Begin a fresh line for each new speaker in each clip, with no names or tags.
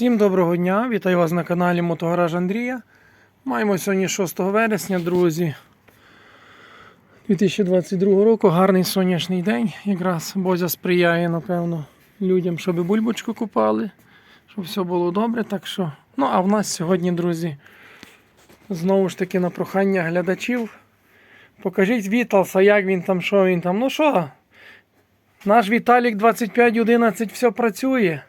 Всім доброго дня! Вітаю вас на каналі Мотогараж Андрія. Маємо сьогодні 6 вересня, друзі. 2022 року. Гарний сонячний день. Якраз Бозя сприяє, напевно, людям, щоб бульбочку купали, щоб все було добре. Так що, ну а в нас сьогодні, друзі, знову ж таки на прохання глядачів. Покажіть Віталса, як він там, що він там. Ну що, наш Віталік 2511 все працює.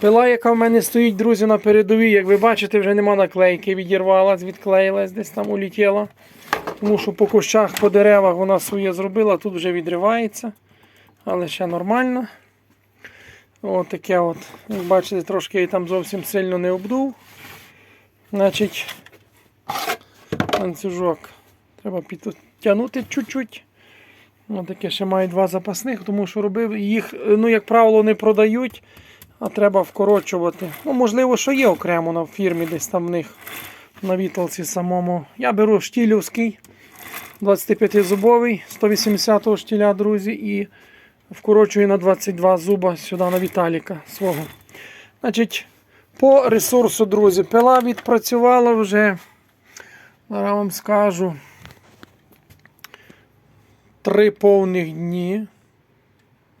Пила, яка в мене стоїть, друзі, на передовій, як ви бачите, вже нема наклейки, відірвалась, відклеїлась, десь там улетіла. Тому що по кущах, по деревах вона своє зробила, тут вже відривається. Але ще нормально. От таке от. Як бачите, трошки я там зовсім сильно не обдув. Значить, ланцюжок треба підтягнути чуть-чуть. Таке ще маю два запасних, тому що робив їх, ну, як правило, не продають. А треба вкорочувати. Ну, можливо, що є окремо на фірмі, десь там в них на віталці самому. Я беру штілівський 25-зубовий, 180-го штіля, друзі, і вкорочую на 22 зуба сюди на Віталіка свого. Значить, по ресурсу, друзі, пила відпрацювала вже. Зараз вам скажу. Три повних дні.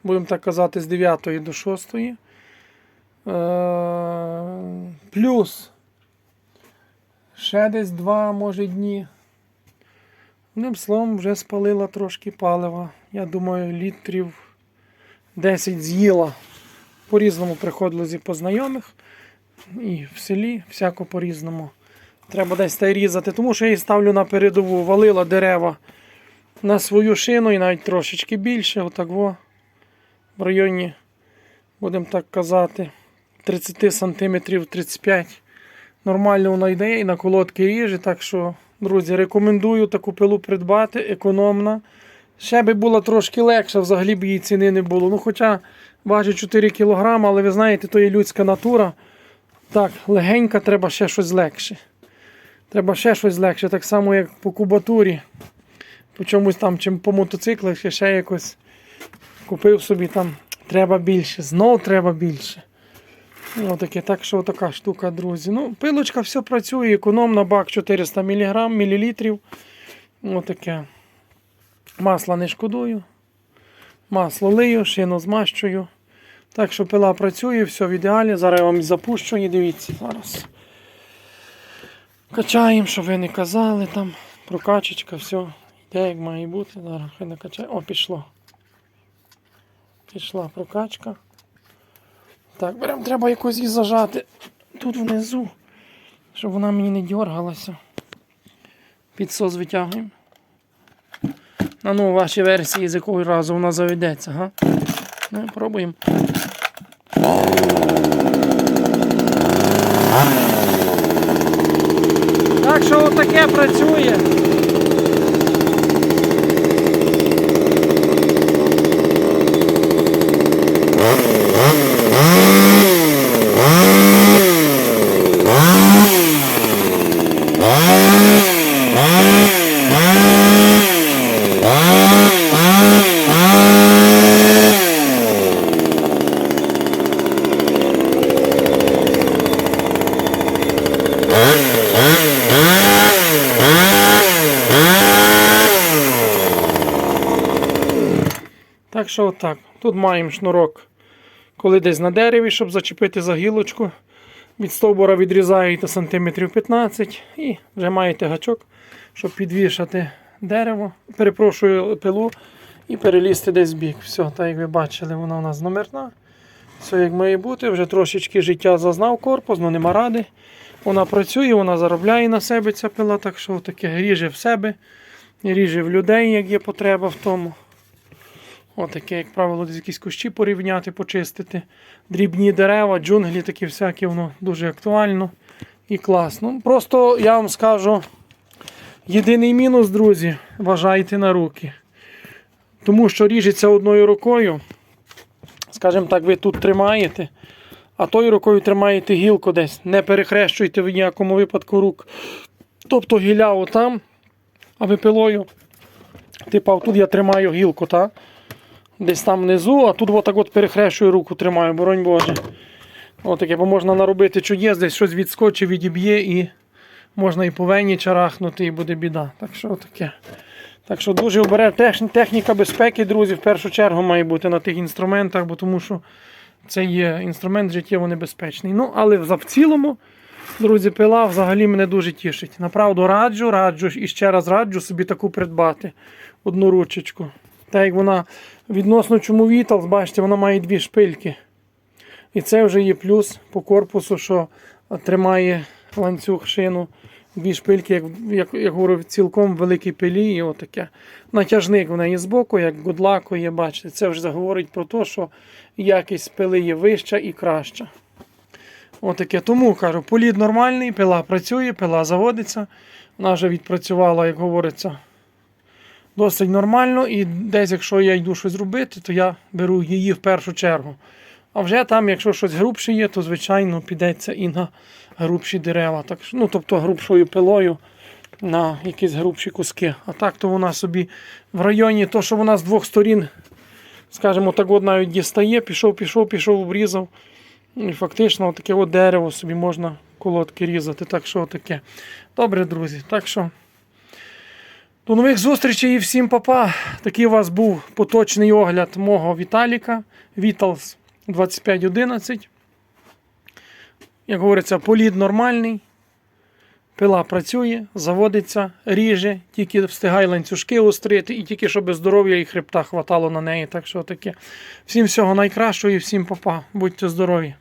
Будемо так казати, з 9 до 6. Е, Плюс ще десь два, може, дні. Одним словом, вже спалила трошки палива. Я думаю, літрів 10 з'їла. По-різному приходило зі познайомих. І в селі всяко по-різному. Треба десь та й різати, тому що я її ставлю на передову, валила дерева на свою шину і навіть трошечки більше. Отак во. В районі, будемо так казати. 30 см 35 Нормально вона йде і на колодки ріже. Так що, друзі, рекомендую таку пилу придбати, економна. Ще би була трошки легша, взагалі б її ціни не було. Ну, Хоча важить 4 кг, але ви знаєте, то є людська натура. Так, легенька, треба ще щось легше. Треба ще щось легше, так само, як по кубатурі. По чомусь там, чим по мотоциклах, ще якось купив собі там. Треба більше, знов треба більше. Отаке, так що така штука, друзі. Ну, Пилочка все працює, економна, бак 400 мг, мл. Отаке. Масла не шкодую. Масло лию, шину змащую. Так що пила працює, все в ідеалі. Зараз я вам запущу і дивіться зараз. Качаємо, щоб ви не казали там. Прокачечка, все. Йде як має бути. Зараз хай накачає. О, пішло. Пішла прокачка. Так, беремо, треба якось її зажати тут внизу, щоб вона мені не дергалася. Підсос витягуємо. А ну, ваші версії, з якого разу вона заведеться, га? Ну, пробуємо. Так що отаке працює. Так що отак. Тут маємо шнурок, коли десь на дереві, щоб зачепити за гілочку. Від стовбура відрізаєте сантиметрів 15 і вже маєте гачок, щоб підвішати дерево. Перепрошую пилу і перелізти десь в бік. Все, так як ви бачили, вона у нас номерна. Все як має бути. Вже трошечки життя зазнав корпус, але нема ради. Вона працює, вона заробляє на себе ця пила, так що таке ріже в себе, ріже в людей, як є потреба в тому. Отаке, як правило, десь якісь кущі порівняти, почистити. Дрібні дерева, джунглі такі всякі, воно дуже актуально і класно. Просто я вам скажу, єдиний мінус, друзі, вважайте на руки. Тому що ріжеться одною рукою. Скажімо так, ви тут тримаєте, а тою рукою тримаєте гілку десь. Не перехрещуйте в ніякому випадку рук. Тобто гіля отам, а ви пилою. Типа, тут я тримаю гілку, так? Десь там внизу, а тут отак от перехрещую руку тримаю, боронь Боже. Отаке, бо можна наробити чудес, десь щось відскочить, відіб'є і можна і по вені чарахнути, і буде біда. Так що таке. Так що дуже обере техніка безпеки, друзі, в першу чергу має бути на тих інструментах, бо тому що це є інструмент життєво небезпечний. Ну, але в цілому, друзі, пила взагалі мене дуже тішить. Направду раджу, раджу і ще раз раджу собі таку придбати одну ручечку. Так як вона відносно чому Віталс, бачите, вона має дві шпильки. І це вже є плюс по корпусу, що тримає ланцюг шину. Дві шпильки, як, як, як говорю, цілком великій пилі. І отаке. Натяжник в неї збоку, як гудлаку є, бачите, це вже говорить про те, що якість пили є вища і краща. Отаке. Тому кажу, політ нормальний, пила працює, пила заводиться. Вона вже відпрацювала, як говориться, досить нормально. І десь, якщо я йду щось робити, то я беру її в першу чергу. А вже там, якщо щось грубше є, то звичайно підеться і на грубші дерева. Так, ну, тобто грубшою пилою на якісь грубші куски. А так то вона собі в районі, то, що вона з двох сторін, скажімо, так от навіть дістає, пішов, пішов, пішов, обрізав. І фактично таке от дерево собі можна колодки різати. Так що таке. Добре, друзі. Так що. До нових зустрічей і всім папа. Такий у вас був поточний огляд мого Віталіка. Vitals 2511. Як говориться, політ нормальний. Пила працює, заводиться, ріже, тільки встигай ланцюжки острити, і тільки щоб здоров'я і хребта хватало на неї. Так що таке. Всім всього найкращого і всім папа. Будьте здорові!